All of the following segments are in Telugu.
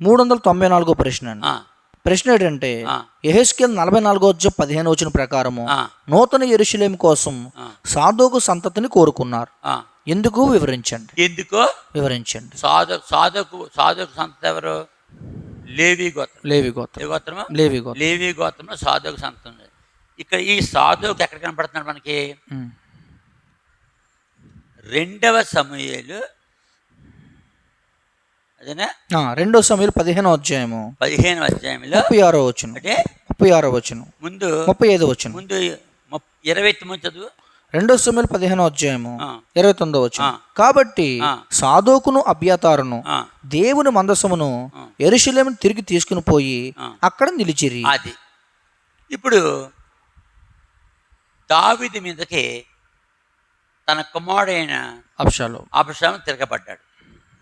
మూడు వందల తొంభై నాలుగో ప్రశ్న అండి. ప్రశ్న ఏంటంటే. ఎహెస్కేల్ నలభై నాలుగో వచ్చి పదిహేను వచ్చిన ప్రకారము నూతన ఎరుశలేం కోసం. సాధోకు సంతతిని కోరుకున్నారు. ఎందుకు? వివరించండి. ఎందుకో? వివరించండి. సాధు సాధకు సాధకు సంత ఎవరు? లేవి గోత్రం. లేవి గోత్రం. గోత్రము? లేవి గోత్రం. లేవి గోత్రంలో సాధువుకు సంత ఇక్కడ ఈ సాధువుకి ఎక్కడ కనపడుతున్నాడు మనకి. రెండవ సమయాలు అదేనా? రెండో సమయంలో పదిహేనో అధ్యాయము. పదిహేను అధ్యాయంలో ముప్పై ఆరో వచ్చును అంటే ముప్పై ఆరో వచ్చును ముందు ముప్పై ఐదో వచ్చును ముందు ఇరవై తొమ్మిది చదువు. రెండో సమయంలో పదిహేనో అధ్యాయము. ఇరవై తొమ్మిదో వచ్చును. కాబట్టి. సాధోకును అభ్యాతారును దేవుని మందసమును. ఎరుశలేమును తిరిగి తీసుకుని పోయి. అక్కడ నిలిచిరి. అది. ఇప్పుడు దావిది మీదకి తన కుమారుడైన అప్షాలో అభిషాము తిరగబడ్డాడు.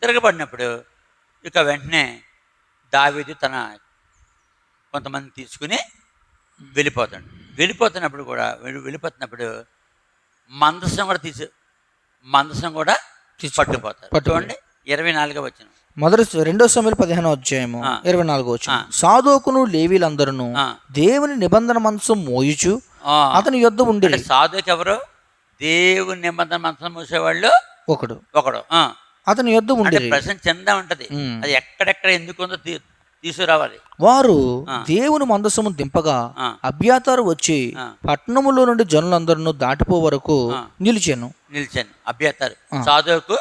తిరగబడినప్పుడు ఇక వెంటనే దావీదు తన కొంతమంది తీసుకుని వెళ్ళిపోతాడు. వెళ్ళిపోతున్నప్పుడు కూడా వెళ్ళి వెళ్ళిపోతున్నప్పుడు మందసం కూడా తీసు మందసం కూడా తీసు- పట్టుకుపోతారు. పట్టుకుపో- చూడండి ఇరవై నాలుగో వచ్చిన మొదటి రెండో సమయంలో పదిహేనో అధ్యాయము. ఇరవై నాలుగో. వచ్చును సాధోకును లేవీలందరూ. దేవుని నిబంధన మనసు మోయుచు అతని యొద్ద ఉండిరి సాధుకి ఎవరు? దేవుని నిబంధన మంత్రం మూసేవాళ్ళు ఒకడు. ఒకడు. అతని యొద్ద ఉండిరి ప్రశ్న చెందా ఉంటది. అది ఎక్కడెక్కడ ఎందుకు ఉందో తీసుకురావాలి. వారు. దేవుని మందసము దింపగా. అభ్యాతారు వచ్చి. పట్టణములో నుండి జనులందరూ దాటిపో వరకు. నిలిచాను. నిలిచాను. అభ్యర్థారు ఆ. సాధువుకు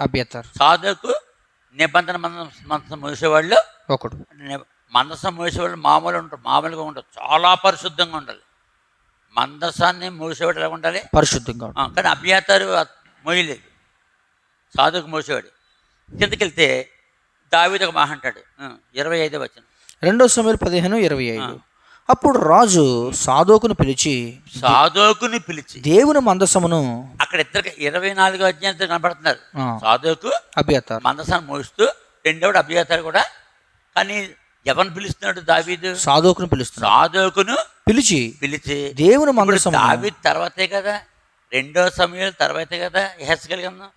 అభ్యాతారు సాధువుకు నిబంధన మందం మందసం మూసేవాళ్ళు ఒకడు. మందసం మూసేవాళ్ళు మామూలు ఉంటారు. మామూలుగా ఉండదు. చాలా పరిశుద్ధంగా ఉండాలి. మందసాన్ని మూసేవాడు ఎలా ఉండాలి? పరిశుద్ధంగా కానీ అభ్యర్థారు మోయలేదు. సాధువుకు మూసేవాడు. కిందకి వెళ్తే దావీదు ఒక మాట అంటాడు. ఇరవై ఐదో వచ్చిన రెండో సమయం పదిహేను ఇరవై ఐదు. అప్పుడు రాజు సాధోకును పిలిచి సాధువుకుని పిలిచి. దేవుని మందసమును అక్కడ ఇద్దరికి ఇరవై నాలుగో అధ్యాయం కనపడుతున్నారు. ఆ, సాధువుకు అభ్యాతారు. మందసాన్ని మోస్తూ రెండోడు అభ్యర్థారు కూడా. కానీ ఎవరిని పిలుస్తున్నాడు దావీదు? సాధోకును పిలుస్తున్నాడు. సాధువుకును పిలిచి పిలిచి. దేవుని మందసము దావీదు తర్వాతే కదా. రెండో సమయం తర్వాతే కదా.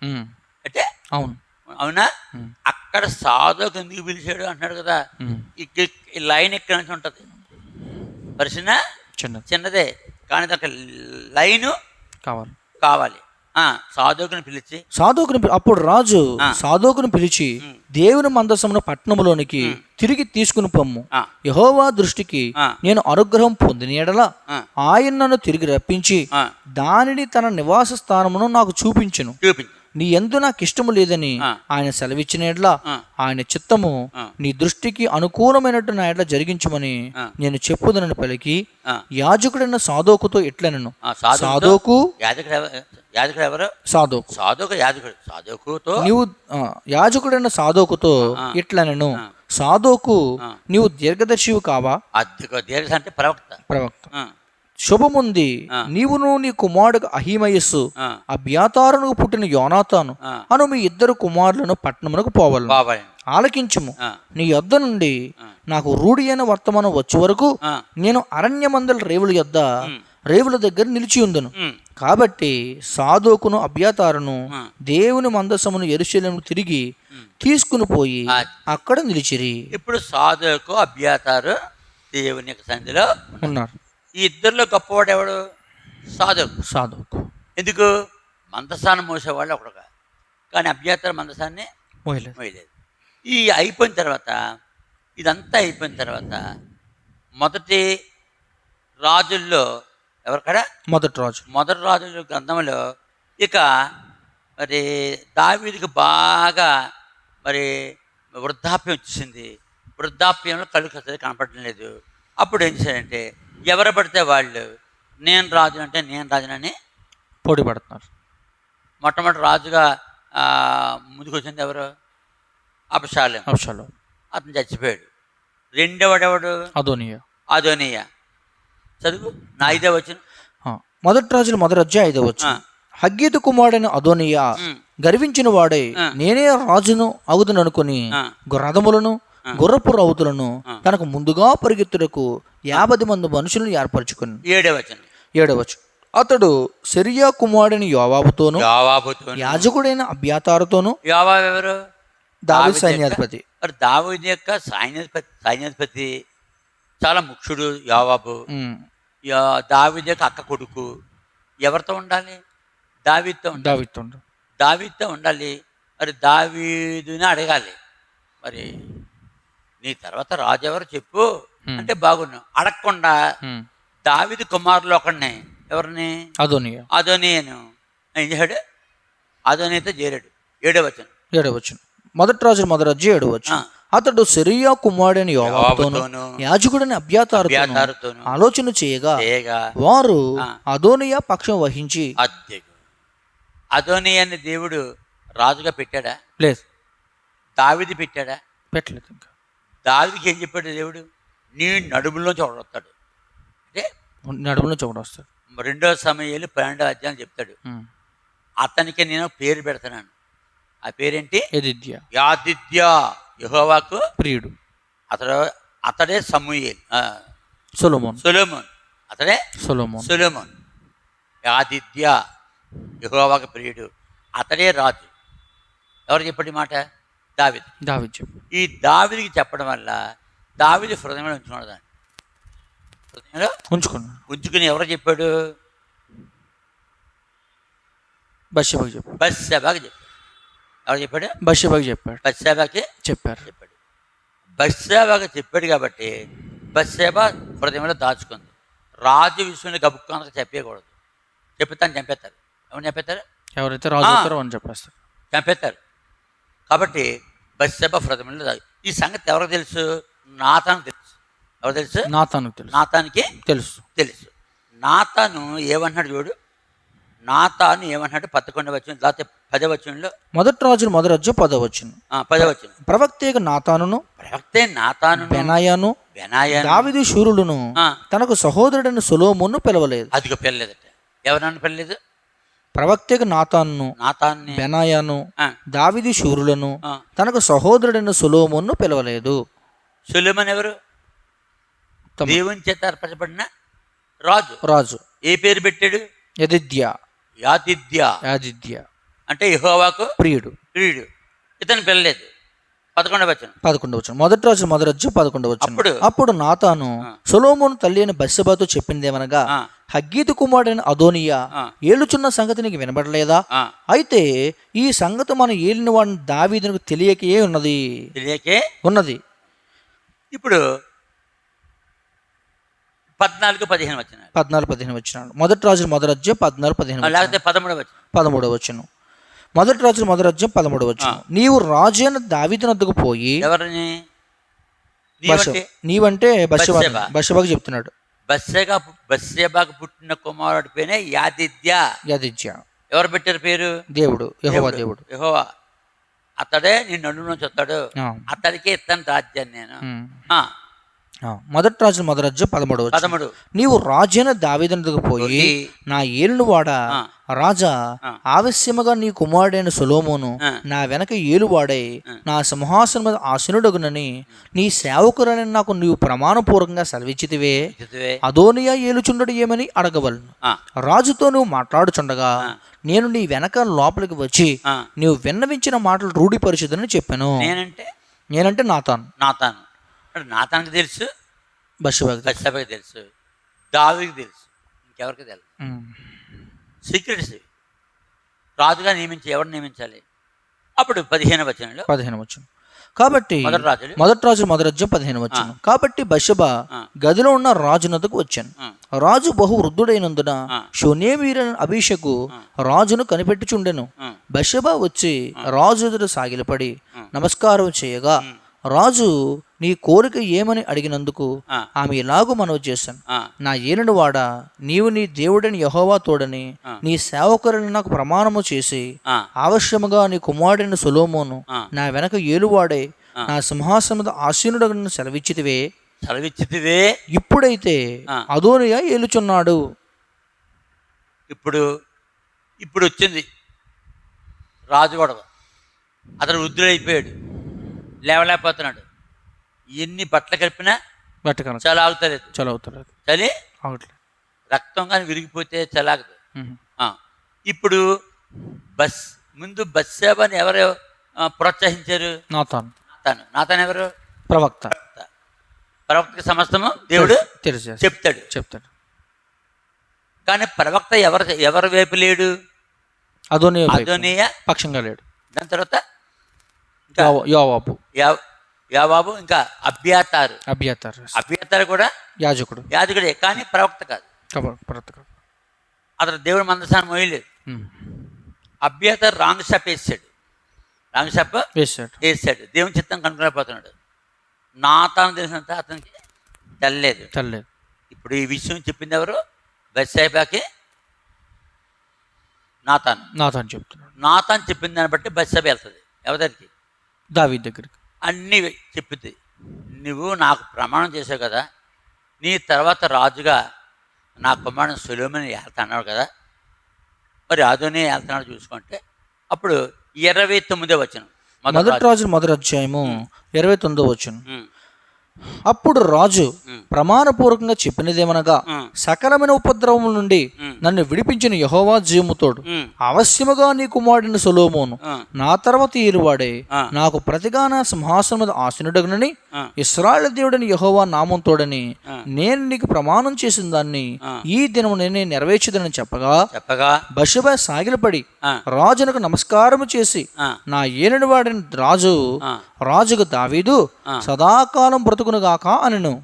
ఉమ్, అంటే అవును. అవునా? అక్కడ సాధువుకు ఎందుకు పిలిచాడు అంటున్నాడు కదా. ఈ లైన్ ఇక్కడ నుంచి ఉంటుంది? పరిచిన చిన్నది. చిన్నదే. కానీ దానికి లైను కావాలి. కావాలి. ఆ, సాధువుకుని పిలిచి. సాధోకుని అప్పుడు రాజు. సాధోకును పిలిచి. దేవుని మందసమును పట్టణములోనికి తిరిగి తీసుకుని పొమ్ము. యహోవా దృష్టికి. నేను అనుగ్రహం పొందిన ఎడల ఆయన నన్ను తిరిగి రప్పించి దానిని తన నివాస స్థానమును నాకు చూపించును. చూపించు. నీ ఎందు నాకు ఇష్టము లేదని. ఆయన సెలవిచ్చిన ఎడ్ల. ఆయన చిత్తము. నీ దృష్టికి అనుకూలమైనట్టు నా ఎడ్ల జరిగించమని. నేను చెప్పుదనని పలికి యాజకుడైన సాధోకుతో సాధువుతో సాధోకు యాజకుడు ఎవ- యాజకుడు ఎవరు సాధోకు సాధువుకు యాజకుడు సాధువుకుతో నీవు యాజకుడైన సాధోకుతో. ఇట్లనను. సాధోకు. నీవు దీర్ఘదర్శివు కావా దీర్ఘ అంటే ప్రవక్త ప్రవక్త శుభముంది. నీవును నీ కుమారుడు అహిమయస్సు. అభ్యాతారునకు పుట్టిన యోనాతాను. అను మీ ఇద్దరు కుమారులను పట్టణమునకు పోవాలి ఆలకించుము. నీ యొద్ద నుండి. నాకు రూఢి అయిన వర్తమానం వచ్చే వరకు నేను అరణ్యమందల రేవుల యొద్ద రేవుల దగ్గర నిలిచి ఉందును. కాబట్టి సాధోకును అభ్యాతారును. దేవుని మందసమును ఎరుశలేము తిరిగి. తీసుకుని పోయి. అక్కడ నిలిచిరి. ఇప్పుడు సాధువుకు అభ్యాతారు దేవుని యొక్క సన్నిధిలో ఉన్నారు. ఈ ఇద్దరిలో గొప్పవాడు ఎవడు? సాధువు. సాధువుకు. ఎందుకు? మందసాన్ని మోసేవాళ్ళు ఒకడు కాదు. కానీ అభ్యాతారు మందసాన్ని మోయలేదు. మోయలేదు. ఈ అయిపోయిన తర్వాత ఇదంతా అయిపోయిన తర్వాత మొదటి రాజుల్లో ఎవరికడ? మొదటి రాజు. మొదటి రాజుల గ్రంథంలో ఇక మరి దావీదికి బాగా మరి వృద్ధాప్యం వచ్చింది వృద్ధాప్యంలో కళ్ళు కసరి కనపడడం లేదు. అప్పుడు ఏం చేశారంటే ఎవరు పడితే వాళ్ళు నేను రాజు అంటే నేను రాజునని పోటీ పడుతున్నారు. మొట్టమొదటి రాజుగా ఆ, ముందుకు వచ్చింది ఎవరు? అపశాలం అంశాలు అతను చచ్చిపోయాడు. రెండవడెవడు? అదోనియ. అదోనియ. చదువు నా ఇదే వచ్చిన మొదటి రాజులు మొదటి అధ్యాయ ఐదో వచ్చు హగ్గీతు కుమారుడైన అదోనియ గర్వించిన వాడై. నేనే రాజును అగుదును అనుకుని రథములను గుర్రపు రౌతులను తనకు ముందుగా పరిగెత్తుటకు యాభై మంది మనుషులను ఏర్పరచుకుని ఏడే వచ్చిన ఏడవచ్చు అతడు సిరియా కుమారుడిని యోవాబుతోను యావాబుతో యాజకుడైన అభ్యాతారుతోను యావాబు ఎవరు దావి సైన్యాధిపతి. మరి దావీదు యొక్క సైన్యాధిపతి సైన్యాధిపతి చాలా ముఖ్యుడు యావాబు. దావీదు యొక్క అక్క కొడుకు. ఎవరితో ఉండాలి. దావీదుతో ఉండు. దావీదుతో ఉండాలి. మరి దావీదుని అడగాలి. మరి నీ తర్వాత రాజు ఎవరు చెప్పు. అంటే బాగున్నావు అడగకుండా. దావీదు కుమారులు ఒకడిని. ఎవరిని? అదోనియా? అదోనియను. ఏం చేశాడు? అదోనితో చేరాడు. ఏడవచనం ఏడవచ్చు మొదటి రాజు మొదటి రాజు ఏడవచ్చు. అతడు సిరియా కుమారుడైన యోవాబుతోను, యాజకుడని అభ్యాతారుతోను ఆలోచన చేయగా వారు. అదోనియా పక్షం వహించి అదోని అని దేవుడు రాజుగా పెట్టాడా? లేదు. దావిది పెట్టాడా? పెట్టలేదు ఇంకా. దావిదికి ఏం చెప్పాడు దేవుడు? నీ నడుములో చూడొస్తాడు అంటే నడుములో చూడ వస్తాడు. రెండో సమయాలు పన్నెండో అధ్యాయం చెప్తాడు. అతనికి నేను పేరు పెడుతున్నాను ఆ పేరేంటి? ఎదిద్య యాదిత్య యహోవాకు ప్రియుడు. అతడు అతడే సమూయేల్. సొలోమోన్. సొలోమోన్. అతడే? సొలోమోన్. సొలోమోన్. యాదిత్య యహోవాకు ప్రియుడు. అతడే రాజు. ఎవరు చెప్పండి మాట? దావిది. దావీదు చెప్పు. ఈ దావిదికి చెప్పడం వల్ల దావిది హృదయంలో ఉంచుకున్నాడు దాన్ని. హృదయంలో? ఉంచుకున్నాను ఉంచుకుని ఎవరు చెప్పాడు? బస్యబాకి చెప్పు. బస్సేబాకి చెప్పాడు. ఎవరు చెప్పాడు? బస్యబాకి చెప్పాడు. బస్సేబాకి చెప్పారు. చెప్పాడు. బస్సేబాకి చెప్పాడు కాబట్టి బస్సేబా హృదయంలో దాచుకుంది. రాజు విషయంలో గబుక్కానికి చెప్పకూడదు చెప్తాను చంపేస్తారు. ఎవరు చంపేస్తారు? ఎవరైతే రాజు అని చెప్పేస్తారు. చంపేస్తారు. కాబట్టి బస్సేబా దాచు ఈ సంగతి ఎవరికి తెలుసు? నాతానికి తెలుసు. ఎవరు తెలుసు? నాతానుకు తెలుసు. నాతానికి తెలుసు. తెలుసు. నాతాను ఏమన్నాడు చూడు? నాతాను ఏమన్నాడు పదకొండు వచ్చిన లేకపోతే పది వచ్చంలో మొదటి రాజులు మొదటి రాజు పదవచ్చును పది వచ్చిన ప్రవక్తేక నాతానును ప్రవక్తే నాతాను బెనాయాను బెనాయాను. దావిదు శూరులను ఆ, తనకు సహోదరుడైన సొలోమును పిలవలేదు. అదిగో పెళ్ళలేదట ఎవరన్నా పెళ్ళలేదు ప్రవక్తేక నాతాను నాతాన్ని బెనాయాను దావిది శూరులను. తనకు సహోదరుడైన సొలోమును పిలవలేదు. సులేమన్ ఎవరు? దేవుని చేత అర్పరచబడిన రాజు. రాజు. ఏ పేరు పెట్టాడు? యదిద్య. యాతిథ్య యాదిద్య. అంటే యెహోవాకు ప్రియుడు. ప్రియుడు. ఇతను పెళ్ళలేదు పదకొండవ వచ్చిన పదకొండవ వచనం. మొదటి రాజు మొదటి రాజు పదకొండవ వచనం. అప్పుడు నాతాను. సొలోమోను తల్లి అయిన బస్సబాతో చెప్పిందేమనగా హగ్గీతు కుమారుడైన అదోనియా. ఏలుచున్న సంగతి నీకు వినబడలేదా? అయితే ఈ సంగతి మన ఏలిన వాడిని దావీదునకు తెలియకే ఉన్నది. తెలియకే? ఉన్నది. ఇప్పుడు పద్నాలుగు పదిహేను వచ్చిన పద్నాలుగు పదిహేను వచ్చినాడు. మొదటి రాజు మొదటి పద్నాలుగు పదిహేను. లేకపోతే పదమూడవ వచ్చిన పదమూడవ వచ్చును. మొదటి రాజు మొదటి రాజ్యం పదమూడవ వచ్చును. నీవు రాజైన దావీదునద్దకు పోయి ఎవరిని? నీవంటే? బత్షెబ. బస్సబాకు చెప్తున్నాడు. బస్సేగా బస్సేబాకు పుట్టిన కుమారుడి పేరే యాదిద్య. యదిజ్య ఎవరు పెట్టారు పేరు? దేవుడు యెహోవా దేవుడు. యెహోవా. అతడే నీ నడు నుంచి వస్తాడు. అతడికే ఇస్తాను రాజ్యాన్ని నేను. మొదటి రాజు మొదటి రాజ్యం పదమూడవ వచనం. పదమూడు. నీవు రాజైన దావీదునద్దకు పోయి పోయి, నా ఏలువాడ ఆ. రాజా. ఆవశ్యముగా నీ కుమారుడైన సొలోమోను. నా వెనక ఏలువాడై నా సింహాసనం మీద ఆసనుడగునని నీ సేవకురని నాకు నీవు ప్రమాణపూర్వకంగా సెలవిచ్చితివే. అదోనియా ఏలుచుండడు ఏమని అడగవలను. రాజుతో నువ్వు మాట్లాడుచుండగా నేను నీ వెనక లోపలికి వచ్చి. నీవు విన్నవించిన మాటలు రూఢిపరిచుదని చెప్పాను. నేనంటే? నేనంటే నాతాను. నాతాను. నాతానికి తెలుసు బస్సేబాకి తెలుసు. దావికి తెలుసు ఇంకెవరికి తెలుసు? సీక్రెట్స్. రాజుగా నియమించి ఎవరు నియమించాలి? అప్పుడు పదిహేను వచనంలో పదిహేను వచ్చును కాబట్టి మొదటి రాజు మొదటి పదిహేను వచ్చాను కాబట్టి బషబ. గదిలో ఉన్న రాజునద్దకు వచ్చాను. రాజు బహు వృద్ధుడైనందున. శూన్యవీర అభిషకు రాజును కనిపెట్టుచుండెను. బషబ వచ్చి రాజు ఎదుట సాగిలపడి. నమస్కారం చేయగా రాజు నీ కోరిక ఏమని అడిగినందుకు ఆమె ఇలాగూ మనవి చేశాను. నా ఏనుడు వాడ నీవు నీ దేవుడని యహోవా తోడని. నీ సేవకులని నాకు ప్రమాణము చేసి ఆవశ్యముగా నీ కుమారుడైన సొలోమోను. నా వెనక ఏలువాడే. నా సింహాసనముద ఆసీనుడగను సెలవిచ్చితివే. సెలవిచ్చితివే. ఇప్పుడైతే. అదోనియా ఏలుచున్నాడు. ఇప్పుడు ఇప్పుడు వచ్చింది రాజు గొడవ అతను వృద్ధుడైపోయాడు. లేవలేకపోతున్నాడు. ఎన్ని బట్టలు కలిపినా బట్టకన చలి ఆగుతలేదు. చలవుతలేదు చలి అవట్లేదు రక్తం కానీ విరిగిపోతే చలాగదు ఇప్పుడు బస్ ముందు బస్ సేవని ఎవరు ప్రోత్సహించారు? నాతాను. నాతాను. నాతాను ఎవరు? ప్రవక్త. ప్రవక్తకి సమస్తము దేవుడు తెలిసేది చెప్తాడు. చెప్తాడు. కానీ ప్రవక్త ఎవరు ఎవరి వైపు లేడు? అదోని అదోనియ పక్షంగా లేడు. దాని తర్వాత యోవాబు. యా- యాబాబు ఇంకా అభ్యాతారు. అభ్యతారు అభ్యాతారు కూడా యాజకుడు. యాజకుడే కానీ ప్రవక్త కాదు. ప్రవక్త అతను దేవుడు మందసాన్ని మోయలేదు. అభ్యాతారు రాంగ్ స్టెప్ వేసాడు రాంగ్ స్టెప్ వేసాడు వేసాడు దేవుని చిత్తం కనుక్కోలేకపోతున్నాడు. నా తాను తెలిసినంత అతనికి తెల్లలేదు తెల్లలేదు ఇప్పుడు ఈ విషయం చెప్పింది ఎవరు? బస్సాయిబాకి నాతాను. నాథాన్ చెప్తున్నాడు. నాతాను చెప్పిన దాన్ని బట్టి బస్సాబి వెళ్తుంది. ఎవరికి దావీ దగ్గరికి. అన్నీ చెప్పింది నువ్వు నాకు ప్రమాణం చేసావు కదా నీ తర్వాత రాజుగా నా కుమారుడు సులోమని వెళ్తున్నాడు కదా మరి అదోనే వెళ్తున్నాడు చూసుకుంటే అప్పుడు ఇరవై తొమ్మిదో వచ్చిన మొదటి రాజు. మొదటి అధ్యాయము ఇరవై తొమ్మిదో వచ్చును అప్పుడు రాజు ప్రమాణపూర్వకంగా చెప్పినదేమనగా సకలమైన ఉపద్రవముల నుండి నన్ను విడిపించిన యహోవా జీముతోడు అవశ్యముగా నీ కుమారుడిని సొలోమోను నా తర్వాత ఈరువాడే. నాకు ప్రతిగా నా సింహాసనం మీద ఆసనుడగనని ఆ. ఇస్రాయల్ దేవుడని యహోవా నామంతోడని. నేను నీకు ప్రమాణం చేసిన దాన్ని. ఈ దినము నేనే నెరవేర్చదని చెప్పగా చెప్పగా? బషబా సాగిలపడి రాజునకు నమస్కారము చేసి నా ఏనుడివాడిని రాజు ఆ, రాజుకు దావీదు. సదాకాలం బ్రతుకునుగాక అనెను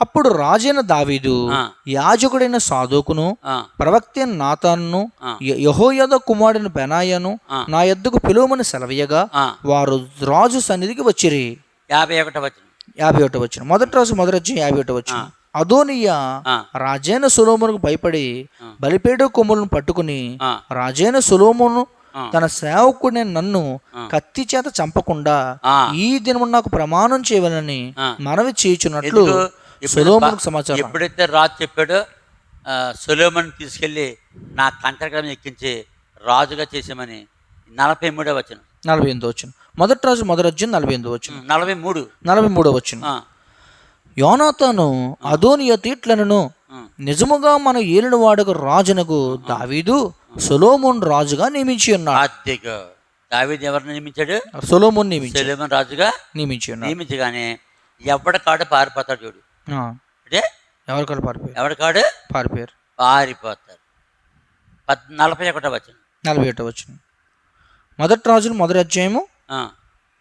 అప్పుడు రాజైన దావీదు. యాజకుడైన సాధోకును ప్రవక్త నాతాను. యహోయద కుమారుని బెనాయను. నా ఎద్దుకు పిలువమని సెలవీయగా ఆ. వారు రాజు సన్నిధికి వచ్చిరి యాభై ఒకటో వచ్చిన యాభై ఒకటి వచ్చిన మొదటి రోజు మొదటి వచ్చి యాభై ఒకటి వచ్చిన అదోనియా రాజైన సులోమునకు భయపడి. బలిపేట కొమ్ములను పట్టుకుని రాజైన సులోమును. తన సేవకుడిని నన్ను. కత్తి చేత చంపకుండా. ఈ దినము నాకు ప్రమాణం చేయవలని. మనవి చేయుచున్నట్లు బా- సమాచారం. ఎప్పుడైతే రాజు చెప్పాడో సులోమన్ తీసుకెళ్ళి నా కంకరకరం ఎక్కించి రాజుగా చేసామని నలభై మూడో వచ్చిన నలభై ఎనిమిది వచ్చిన మొదటి రోజు మొదటి వచ్చిన నలభై ఎనిమిది వచ్చిన నలభై మూడు. నలభై మూడో వచ్చిన యోనాతాను అదోనియ తీట్లను ఆ, నిజముగా మన ఏలిన వాడకు రాజునకు దావీదు సొలోమోన్ రాజుగా నియమించి ఉన్నాడు. దావీదు ఎవరిని నియమించాడు? సొలోమోన్ నియమించి. సులేమన్ రాజుగా నియమించి ఉన్నాడు. నియమించగానే ఎవడ కాడు పారిపోతాడు చూడు? అంటే ఎవరికాలు పారిపోయారు ఎవడ కాడు? పారిపోయారు. పారిపోతారు. పద్ నలభై ఒకటో వచ్చిన నలభై ఒకటో వచ్చిన మొదటి రాజులు మొదటి అధ్యాయము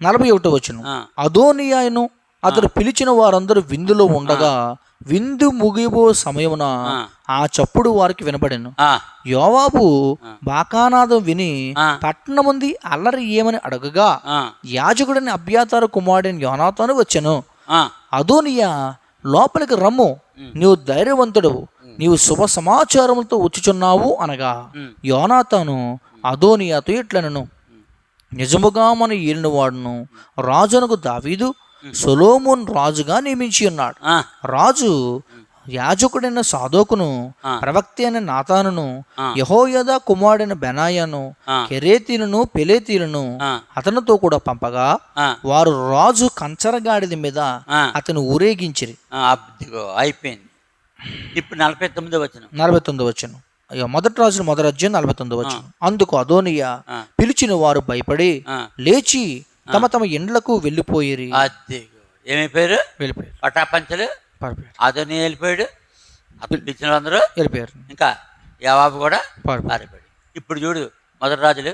నలభై ఒకటో వచ్చిన అదోనియాయను అతడు పిలిచిన వారందరూ విందులో ఉండగా విందు ముగిబో సమయమున ఆ. చప్పుడు వారికి వినపడెను ఆ, యోవాబు బాకానాదం విని. పట్టణముంది అల్లరి ఏమని అడగగా యాజకుడిని అభ్యాతారు కుమారుడిని యోనాతాను వచ్చెను. అదోనియా లోపలికి రమ్ము. నీవు ధైర్యవంతుడు నీవు శుభ సమాచారములతో వచ్చుచున్నావు అనగా యోనాతాను అదోనియాతో ఇట్లనను నిజముగా మన ఏలిన వాడును రాజునకు దావీదు సొలోమోన్ రాజుగా నియమించి ఉన్నాడు. రాజు యాజకుడైన సాధోకును. ప్రవక్త అయిన నాతానును. యహోయద కుమారుడైన బెనాయాను. కెరేతీలను పెలేతీలను అతనితో కూడా పంపగా వారు రాజు కంచరగాడిద మీద అతను ఊరేగించిరి. అయిపోయింది. ఇప్పుడు నలభై తొమ్మిదో వచ్చిన నలభై తొమ్మిది వచ్చను అయ్యో మొదటి రాజు మొదటి అధ్యాయం నలభై తొమ్మిది వచ్చను అందుకు అదోనియా. పిలిచిన వారు భయపడి లేచి తమ తమ ఇండ్లకు వెళ్ళిపోయిరి. అద్దెగో ఏమైపోయారు వెళ్ళిపోయారు. పటాపంచలు? అతని వెళ్ళిపోయాడు. అతను పిలిచిన వాళ్ళందరూ వెళ్ళిపోయారు. ఇంకా యావాబు కూడా పారిపోయాడు. ఇప్పుడు చూడు మొదటి రాజులు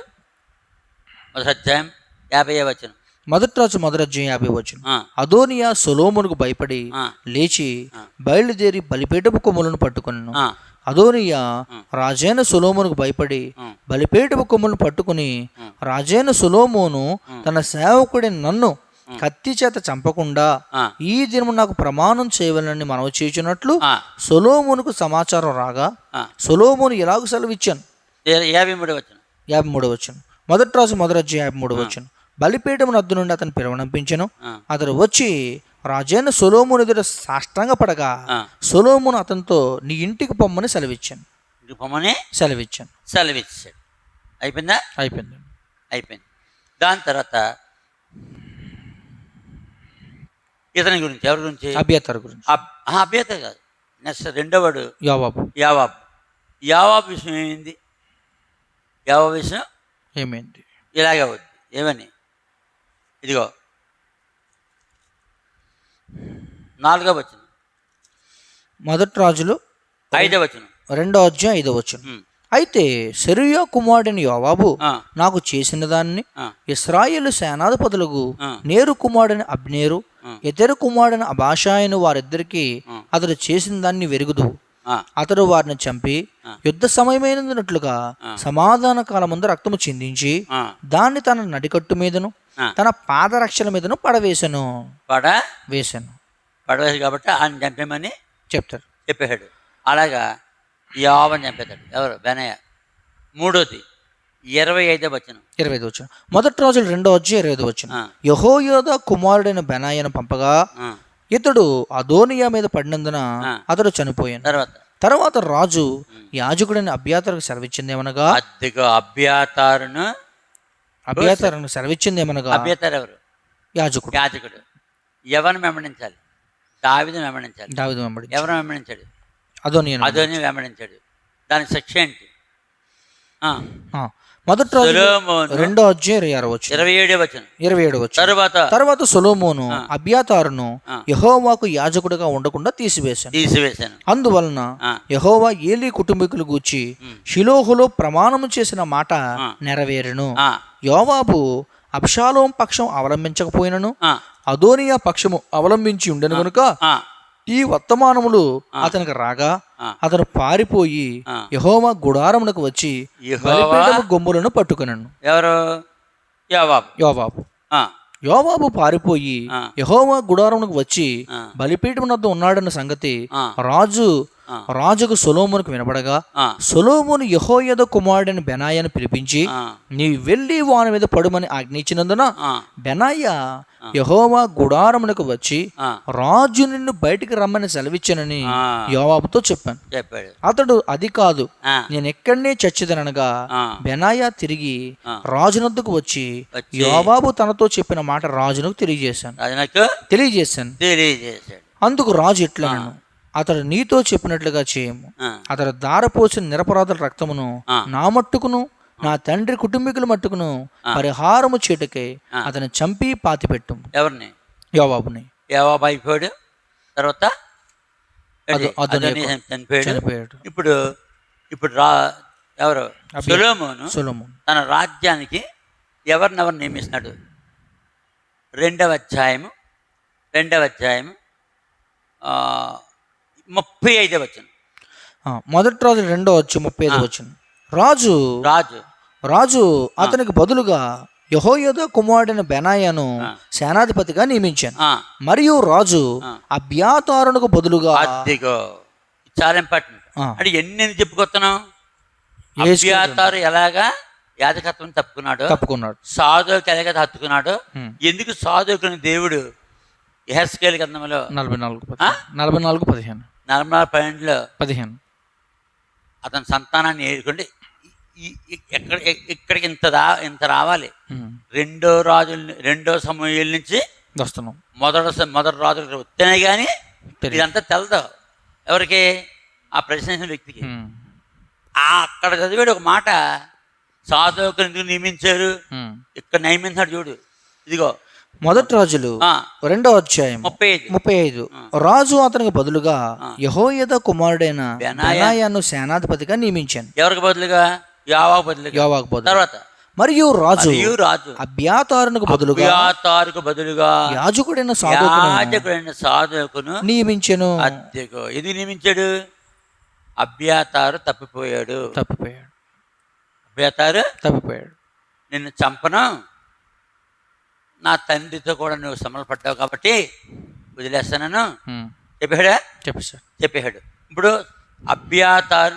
మొదటి అధ్యాయం యాభై వచ్చిన మొదటి రాజు మొదటి అధ్యాయం యాభై వచ్చును అదోనియా సొలోమునకు భయపడి లేచి బయలుదేరి బలిపేటపు కొమ్ములను పట్టుకును అదోనియా రాజైన సొలోమునకు భయపడి బలిపేటపు కొమ్ములను పట్టుకుని రాజైన సొలోమోను తన సేవకుడి నన్ను కత్తి చేత చంపకుండా ఈ దినము నాకు ప్రమాణం చేయవలని మనవి చేయుచున్నట్లు సొలోమునకు సమాచారం రాగా సొలోమోను ఎలాగ సెలవిచ్చాను? యాభై మూడు వచ్చిన యాభై మూడు వచ్చాను మొదటి రాజు మొదటి యాభై మూడు వచ్చాను బలిపీఠం నద్దు నుండి అతను పిలవనంపించను అతడు వచ్చి రాజైన సొలోమును ఎదుట సాష్టాంగ పడగా సొలోమును అతనితో నీ ఇంటికి పొమ్మని సెలవిచ్చాను. పొమ్మని సెలవిచ్చాను. సెలవిచ్చాడు. అయిపోయిందా? అయిపోయింది. అయిపోయింది. దాని తర్వాత ఇతని గురించి ఎవరి గురించి? అభ్యతర గురించి. అభ్యత కాదు. నెక్స్ట్ రెండోవాడు యాబాబు యావాబ్. యావాబ్ విషయం ఏమైంది? యావాబ్ విషయం ఏమైంది? ఇలాగే అవుద్ది. ఏమని? ఇదిగో నాలుగో వచ్చిన మొదటి రాజులు ఐదో వచ్చిన రెండో అధ్యాయం ఐదో వచ్చిన అయితే సెరుయా కుమారుడిని యోవాబు నాకు చేసిన దాన్ని ఇస్రాయేలు సేనాధిపతులకు నేరు కుమారుడని అబ్నేరు ఇతర కుమారుడని అభాషాయను వారిద్దరికి అతడు చేసిన దాన్ని వెరుగుదు. అతడు వారిని చంపి యుద్ధ సమయమైనట్లుగా సమాధాన కాలం ముందు రక్తము చిందించి దాన్ని తన నడికట్టు మీదను తన పాదరక్షల మీదను పడవేశాను పడ వేశాను పడవేసి కాబట్టి ఆయన చంపేమని చెప్తారు. చెప్పాడు అలాగా యావని చంపేతాడు ఎవరు? బెనయ్య. మూడోది ఇరవై ఐదో వచ్చిన ఇరవై ఐదు వచ్చిన మొదటి రోజులు రెండో వచ్చి ఇరవై ఐదు వచ్చిన యహోయోద కుమారుడైన బెనాయను పంపగా ఇతడు అదోనియా మీద పడినందున అతడు చనిపోయాను. తర్వాత? తర్వాత రాజు యాజకుడిని అభ్యాతరకు సెలవిచ్చిందేమనగా? అద్దెగా అభ్యాతారును అభ్యాతరకు సెలవిచ్చిందేమనగా? అభ్యాతారు ఎవరు? యాజకుడు. యాజకుడు. ఎవరిని వెంబడించాలి? దావిదని వెంబడించాలి దావిదు వెంబడి ఎవరిని వెంబడించాడు? అదోనియను అదోని వెంబడించాడు. దాని శిక్ష ఏంటి? మొదటి రోజు రెండో ఇరవై ఆరు వచ్చిన ఇరవై ఏడే వచ్చిన ఇరవై ఏడు వచ్చిన తరువాత తర్వాత సొలోమోను అభ్యాతారును యహోవాకు యాజకుడిగా ఉండకుండా తీసివేశాను. తీసివేశాను. అందువలన. యహోవా ఏలీ కుటుంబీకులు గూర్చి షిలోహులో ప్రమాణము చేసిన మాట నెరవేరును. యోవాబు అబ్షాలోం పక్షం అవలంబించకపోయినను. అదోనియా పక్షము అవలంబించి ఉండెను గనుక ఆ, ఈ వర్తమానములు అతనికి రాగా. అతను పారిపోయి ఆ. యహోవా గుడారమునకు వచ్చి గొమ్ములను పట్టుకునను ఎవరు ఆ, యోవాబు పారిపోయి ఆ. యహోవా గుడారమునకు వచ్చి. బలిపీఠం వద్ద ఉన్నాడన్న సంగతి. రాజు. రాజుకు సొలోమునకు వినబడగా సొలోమును యహోయద కుమారుడని బెనాయను పిలిపించి నీ వెళ్ళి వాని మీద పడుమని ఆజ్ఞయించినందున బెనాయ యహోవా గుడారమునకు వచ్చి రాజు నిన్ను బయటికి రమ్మని సెలవిచ్చానని యోవాబుతో చెప్పాను. చెప్పాడు. అతడు అది కాదు నేను ఎక్కడనే చచ్చిదనగా బెనాయా తిరిగి. రాజునొద్దకు వచ్చి యోవాబు తనతో చెప్పిన మాట రాజునకు తెలియజేశాను. తెలియజేశాను. తెలియజేశాడు. అందుకు రాజు ఇట్లనను అతడు నీతో చెప్పినట్లుగా చేయము. అతడు దారపోసిన నిరపరాధుల రక్తమును. నా మట్టుకును నా తండ్రి కుటుంబీకుల మట్టుకును పరిహారము చేటకై అతను చంపి పాతిపెట్టు ఎవరిని? యోవాబుని. యావాబు అయిపోయాడు తర్వాత చనిపోయాడు. ఇప్పుడు ఇప్పుడు రా ఎవరు? సొలొమోను సొలొమోను. తన రాజ్యానికి ఎవరినెవరు నియమిస్తున్నాడు రెండవ అధ్యాయము రెండవ అధ్యాయము ముప్పై ఐదవ వచ్చిన మొదటి రాజు రెండో వచ్చి ముప్పై ఐదు వచ్చిన రాజు రాజు రాజు అతనికి బదులుగా యహోయోద కుమారుడైన బెనాయాను సేనాధిపతిగా నియమించాను. మరియు రాజు అభ్యాతారునకు బదులుగా అదిగో చాలా ఇంపార్టెంట్. అంటే ఎన్ని ఎన్ని చెప్పుకొస్తున్నాం యేసు అభ్యాతారు ఎలాగా? యాజకత్వం తప్పుకున్నాడు. తప్పుకున్నాడు. సాధువుకి ఎలాగ హత్తుకున్నాడు. ఎందుకు సాధువుకుని దేవుడు ఎహస్కేల్ గ్రంథంలో? నలభై నాలుగు. నలభై నాలుగు పదిహేను. నర్మదా పన్నెండులో పదిహేను. అతని సంతానాన్ని ఈ- ఎక్కడ ఇక్కడికి ఇంత రా ఇంత రావాలి. రెండో రాజుల రెండో సమూహల నుంచి వస్తున్నాం. మొదటి మొదటి రాజులకు వస్తేనే కానీ. ఇదంతా తెలదు. ఎవరికి? ఆ ప్రశ్నించిన వ్యక్తికి. అక్కడ చదివాడు ఒక మాట సాధువుకు ఎందుకు నియమించారు. ఇక్కడ నియమించాడు చూడు. ఇదిగో. మొదటి రాజులు రెండో అధ్యాయం ముప్పై ఐదు. ముప్పై ఐదు. రాజు అతనికి బదులుగా యహోయద కుమారుడైన బెనాయాను సేనాధిపతిగా నియమించాను. ఎవరికి బదులుగా? యావా బదులుగా. యోవాకు బదులు. తర్వాత మరియు రాజు. మరియు రాజు. అభ్యాతారునకు బదులుగా వ్యాతారుకు బదులుగా యాజకుడైన సాధువుకును యాజకుడైన సాధువుకును నియమించెను. అద్దెకు. ఎందుకు నియమించాడు? అభ్యాతారు తప్పిపోయాడు. తప్పిపోయాడు. అభ్యాతారు తప్పిపోయాడు. నిన్ను చంపను. నా తండ్రితో కూడా నువ్వు శ్రమలు పడ్డావు కాబట్టి వదిలేస్తానను. చెప్పాడా? చెప్పేశాడు చెప్పేశాడు ఇప్పుడు అభ్యాతారు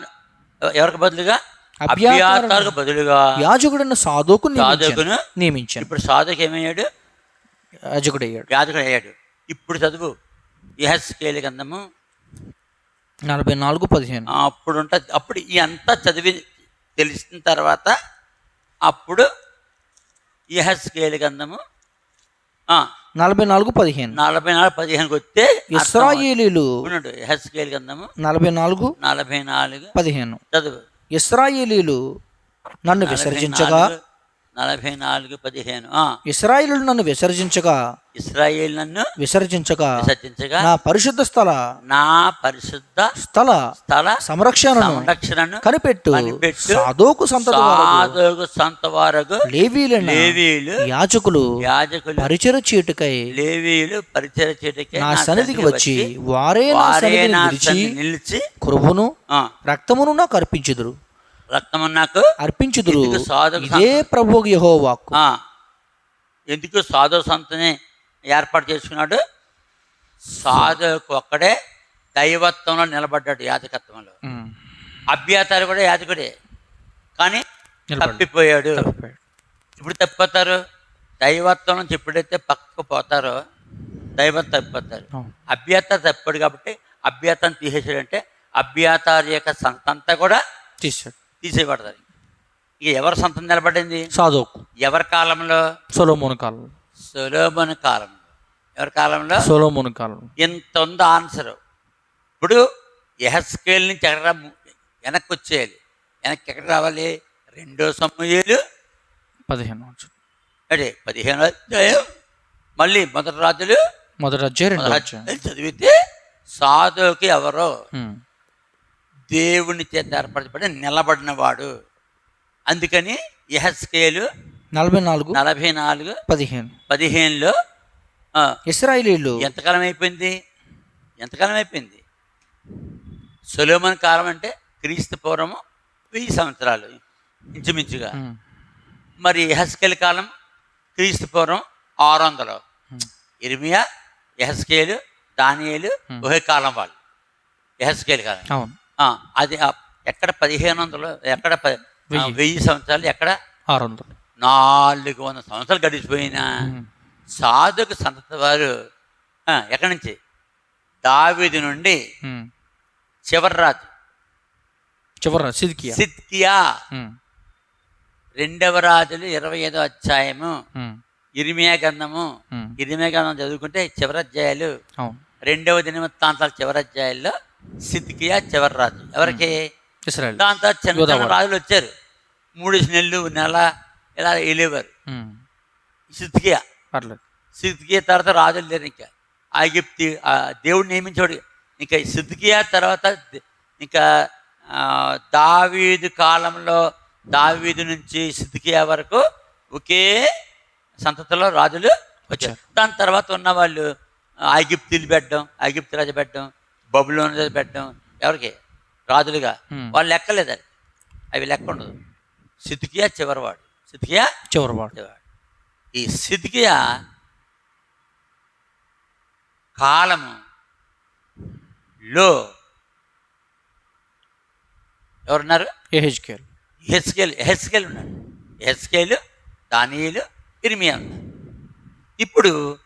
ఎవరికి బదులుగా? అభ్యాతారుకు బదులుగా యాజకుడైన సాధువుకు నియమించాను. సాధువుకును నియమించాను. ఇప్పుడు సాధుకి ఏమయ్యాడు? యాజకుడయ్యాడు. యాజకుడు అయ్యాడు ఇప్పుడు చదువు. ఇహస్కేలి గంధము నలభై నాలుగు పదిహేను. అప్పుడు అప్పుడు ఈ అంతా చదివి తెలిసిన తర్వాత అప్పుడు ఇహస్కేలి గంధము ఆ, నలభై నాలుగు పదిహేను. నలభై నాలుగు పదిహేనుకి వస్తే ఇస్రాయేలీలు ఉన్నాడు ఇహస్కేలి గంధము నలభై నాలుగు నలభై నాలుగు పదిహేను. చదువు. ఇస్రాయేలీలు నన్ను విసర్జించగా. నలభై నాలుగు పదిహేను ఇస్రాయిలు నన్ను విసర్జించగా. ఇస్రాయేల్ నన్ను విసర్జించగా. విసర్జించగా. నా పరిశుద్ధ స్థల. నా పరిశుద్ధ స్థల స్థల సంరక్షణను సంరక్షణను కనిపెట్టు. సాధోకు వారగు. సాధువు సంత వారగు. లేవీలైన లేవీయులు యాజకులు యాజకులు పరిచర చీటుకై లేవీయులు పరిచయ చేయటకే నా సన్నిధికి వచ్చి వారే నా సన్నిధిని నిలిచి కృపను రక్తమును నాకు అర్పించుదురు. రక్తము నాకు అర్పించుదురు. సాధుకు ఇదే ప్రభు యహో వాక్కు ఆ, ఎందుకు సాధు సంతని ఏర్పాటు చేసుకున్నాడు? సాధువుకు ఒక్కడే దైవత్వంలో నిలబడ్డాడు యాజకత్వంలో. ఉమ్. అభ్యాతాలు కూడా యాజకుడే. కానీ. తప్పిపోయాడు. ఇప్పుడు తప్పిపోతారు? దైవత్వం నుంచి ఎప్పుడైతే పక్కకు పోతారో దైవం తప్పిపోతారు. అభ్యత తప్పాడు కాబట్టి అభ్యతను తీసేసాడంటే అభ్యాతారి యొక్క సంతంతా కూడా తీశాడు. తీసేయబడతారు ఇక ఎవరి సంతం నిలబడింది? సాధోకు ఎవరి కాలంలో? సొలోమోను కాలం. సులోభన కాలంలో ఎవరి కాలంలో? సొలోమోను కాలం. ఇంత ఉంది ఆన్సర్. ఇప్పుడు ఎహస్కేల్ నుంచి ఎక్కడ వెనక్కి వచ్చేయాలి వెనక్కి ఎక్కడ రావాలి? రెండో సమూహలు పదిహేను. అదే పదిహేను అధ్యాయం. మళ్ళీ మొదటి రాజులు మొదటి అధ్యాయం అధ్యాయం చదివితే సాధువుకి ఎవరో. దేవుని చేత ఏర్పరచబడి నిలబడినవాడు. అందుకని ఎహస్కేలు నలభై నాలుగు నలభై నాలుగు పదిహేను. పదిహేనులో ఇస్రాయిలీలు ఎంతకాలం అయిపోయింది? ఎంతకాలం అయిపోయింది? సొలోమన్ కాలం అంటే క్రీస్తు పూర్వము వెయ్యి సంవత్సరాలు ఇంచుమించుగా. మరి ఎహస్కేల్ కాలం క్రీస్తు పూర్వం ఆరు వందలు. ఇర్మియా ఎహస్కేలు దానియేలు ఒకే కాలం వాళ్ళు. ఎహస్కేల్ కాలం. అవును. అది ఎక్కడ పదిహేను వందలు ఎక్కడ వెయ్యి. సంవత్సరాలు ఎక్కడ? ఆరు వందలు నాలుగు వందల సంవత్సరాలు గడిచిపోయినా. సాధుకు సంతతి వారు ఎక్కడి నుంచి? దావీదు నుండి ఉమ్. చివరి రాజు. చివర సిద్కియా. సిద్కియా. రెండవ రాజులు ఇరవై ఐదో అధ్యాయము. ఇరిమియా గ్రంథము. ఉమ్. ఇరిమియా గ్రంథం చదువుకుంటే చివరి అధ్యాయాలు. అవును. రెండవ దినవృత్తాంతాల చివరి అధ్యాయాల్లో సిద్కియా చివరి రాజు ఎవరికి దాంతో చిన్న చిన్న రాజులు వచ్చారు. మూడు నెలలు నెల ఇలా వెళ్ళేవారు. సిద్కియా సిద్కియా తర్వాత రాజులు లేరు ఇంకా. ఐగిప్తి ఆ దేవుడు నియమించాడు ఇంకా సిద్కియా తర్వాత ఇంకా దావీదు కాలంలో దావీదు నుంచి సిద్కియా వరకు ఒకే సంతతిలో రాజులు వచ్చారు. దాని తర్వాత ఉన్న వాళ్ళు ఐగిప్తులు పెట్టడం ఐగిప్తు రాజు పెట్టడం బబులోని రాజు పెట్టడం ఎవరికి? రాజులుగా. వాళ్ళు లెక్కలేదు అది. అవి లెక్క ఉండదు. సిద్కియా చివరివాడు. సిద్కియా చివరి వాడు చివరివాడు. ఈ సిద్కియా కాలము లో ఎవరున్నారు? ఏహెచ్కేల్ హెస్కేల్ హెస్కేల్ ఉన్నాడు హెస్కేలు దానియేలు ఇర్మియా ఉన్నారు. ఇప్పుడు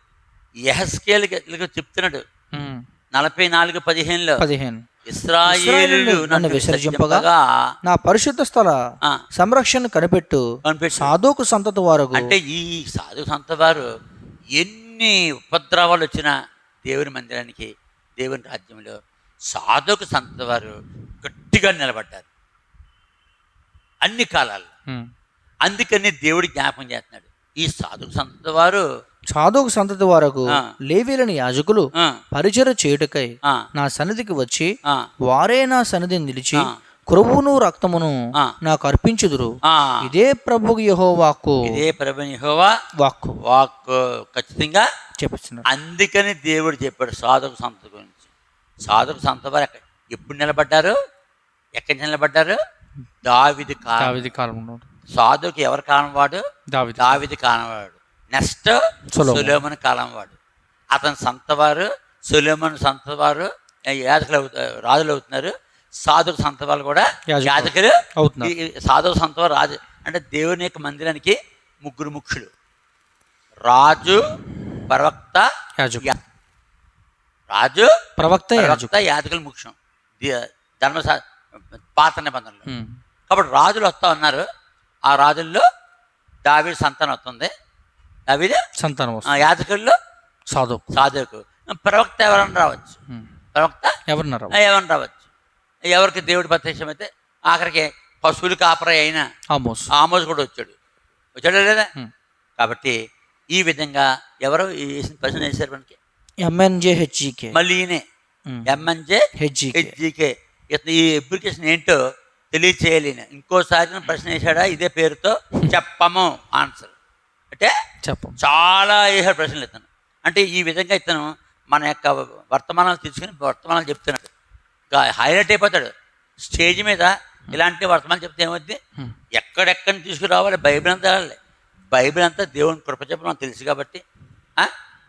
ఎహస్కేల్కి చెప్తున్నాడు. నలభై నాలుగు పదిహేనులో పదిహేను. ఇస్రాయేలు నన్ను విసర్జింపగా నా పరిశుద్ధ స్థల సంరక్షణ కనిపెట్టు. సాధోకు సంతతి వారకు అంటే ఈ సాధు సంత వారు ఎన్ని ఉపద్రవాలు వచ్చినా దేవుని మందిరానికి దేవుని రాజ్యంలో సాధుకు సంత వారు గట్టిగా నిలబడ్డారు. అన్ని కాలాల్లో. అందుకని దేవుడు జ్ఞాపకం చేస్తున్నాడు. ఈ సాధుకు సంత వారు సాధోకు సంతతి వారకు. లేవీలని యాజకులు పరిచర చేయుటకై నా సన్నిధికి వచ్చి వారే నా సన్నిధిని నిలిచి. కృవును రక్తమును. నాకు అర్పించుదురు. ఇదే ప్రభు యహో వాక్కు ఇదే ప్రభు యెహోవా వాక్కు. వాక్ ఖచ్చితంగా చెప్పిస్తున్నారు. అందుకని దేవుడు చెప్పాడు సాధకు సంత గురించి. సాధకు సంత వారు ఎప్పుడు నిలబడ్డారు? ఎక్కడి నిలబడ్డారు? దావిది కాలం. దావిది కాలంలో సాధుకి ఎవరి కాలం వాడు? దావిది దావిది కాలం వాడు. నెక్స్ట్ సొలొమోను. కాలం వాడు. అతని సంతవారు సులేమన్ సంతవారు యాజకులు అవుతారు రాజులు అవుతున్నారు. సాధుకు సంతవాళ్ళు కూడా యాజకులు. సాధువు సంతవారు రాజు అంటే దేవుని యొక్క మందిరానికి ముగ్గురు ముఖ్యులు. రాజు ప్రవక్త రాజు ప్రవక్త ప్రవక్త యాజకులు ముఖ్యం. ధర్మ పాత నిబంధనలు. కాబట్టి రాజులు వస్తా ఉన్నారు. ఆ రాజుల్లో దావీదు సంతానం వస్తుంది. దావీదు? సంతానం యాజకుల్లో? సాధోకు సాధువుకు. ప్రవక్త ఎవరన్నా రావచ్చు. ప్రవక్త? ఎవరున్నారు ఎవరన్నా రావచ్చు. ఎవరికి దేవుడి ప్రత్యక్షమైతే ఆఖరికి పశువులు కాపర అయినా ఆమోస్. ఆమోజ్ కూడా వచ్చాడు. వచ్చాడా లేదా. కాబట్టి ఈ విధంగా ఎవరు వేసిన ప్రశ్న వేశారు మనకి? ఎంఎన్జే హెచ్జికే మళ్ళీ ఈయనే. ఎంఎన్జే హెచ్జికే హెచ్జికే ఇతను ఈ అప్లికేషన్ ఏంటో తెలియచేయాలి ఈయన. ఇంకోసారి ప్రశ్న వేశాడా? ఇదే పేరుతో చెప్పము. ఆన్సర్. అంటే చెప్పం. చాలా వేసాడు ప్రశ్నలు ఇతను. అంటే ఈ విధంగా ఇతను మన యొక్క వర్తమానాలు తీసుకుని వర్తమానాలు చెప్తున్నాడు. ఇంకా హైలైట్ అయిపోతాడు. స్టేజ్ మీద ఇలాంటి వర్తమానం చెప్తే ఏమవుద్ది. ఎక్కడెక్కడిని తీసుకురావాలి? బైబిల్ అంతా వెళ్ళాలి బైబిల్ అంతా దేవుని కృప చెప్పడం తెలుసు కాబట్టి?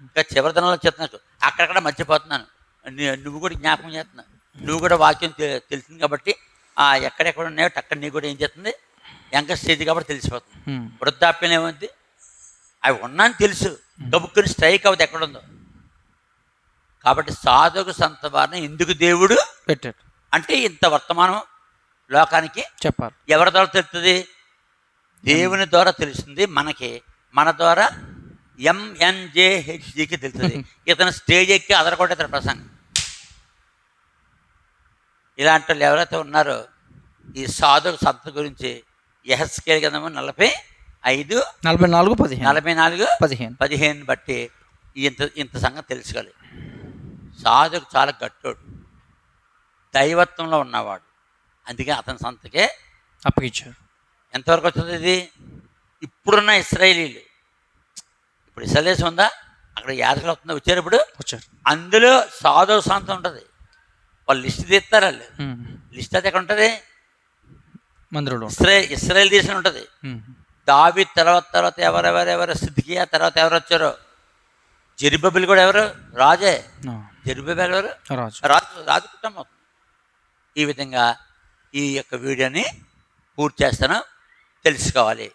ఇంకా చివరి దినాల్లో చెప్తున్నాను అక్కడక్కడ మర్చిపోతున్నాను. నీ- నువ్వు కూడా జ్ఞాపకం చేస్తున్నావు నువ్వు కూడా వాక్యం తెలిసింది కాబట్టి ఆ ఎక్కడెక్కడ ఉన్నాయో అక్కడ నీకు కూడా ఏం చేస్తుంది? ఎంక స్టేజ్ కాబట్టి తెలిసిపోతుంది. వృద్ధాప్యం ఏముంది అవి ఉన్నాను తెలుసు. గబుక్కుని స్ట్రైక్ అవుతుంది ఎక్కడుందో. కాబట్టి సాధుకు సంత వారిని ఎందుకు దేవుడు? పెట్టాడు. అంటే ఇంత వర్తమానం లోకానికి చెప్పాలి. ఎవరి ద్వారా తెలుస్తుంది? దేవుని ద్వారా తెలుస్తుంది మనకి. మన ద్వారా ఎంఎన్జేహెచ్జికి తెలుస్తుంది. ఇతను స్టేజ్ ఎక్కి అదరకొట్టే ఇతను ప్రసంగం. ఇలాంటి వాళ్ళు ఎవరైతే ఉన్నారో ఈ సాధు సంత గురించి ఎహెస్కేల్ గ్రంథము నలభై ఐదు నలభై నాలుగు పదిహేను. నలభై నాలుగు పదిహేను. పదిహేను బట్టి ఇంత ఇంత సంగతి తెలుసుకోవాలి. సాధుకు చాలా గట్టోడు. దైవత్వంలో ఉన్నవాడు. అందుకే అతని సంతకే అప్పగించారు. ఎంతవరకు వచ్చింది ఇది? ఇప్పుడున్న ఇస్రాయేలీలు. ఇప్పుడు ఇస్రాయేల్స్ ఉందా? అక్కడ యాదకులు వస్తుందా? వచ్చారు ఇప్పుడు? వచ్చారు. అందులో సాధు సంత ఉంటుంది. వాళ్ళు లిస్ట్ తీస్తారు. లిస్ట్ అది ఎక్కడ ఉంటుంది? మందిరంలో ఇస్రాయేల్ ఇస్రాయేల్ దేశం ఉంటుంది. దావి తర్వాత తర్వాత ఎవరెవరెవరు సిద్ధికియా తర్వాత ఎవరు వచ్చారో? జెరుబబుల్ కూడా ఎవరు? రాజే. జెరుబబెల్ ఎవరు? రాజు. రాజు రాజు కుటుంబం. ఈ విధంగా ఈ యొక్క వీడియోని పూర్తి చేస్తాను. తెలుసుకోవాలి.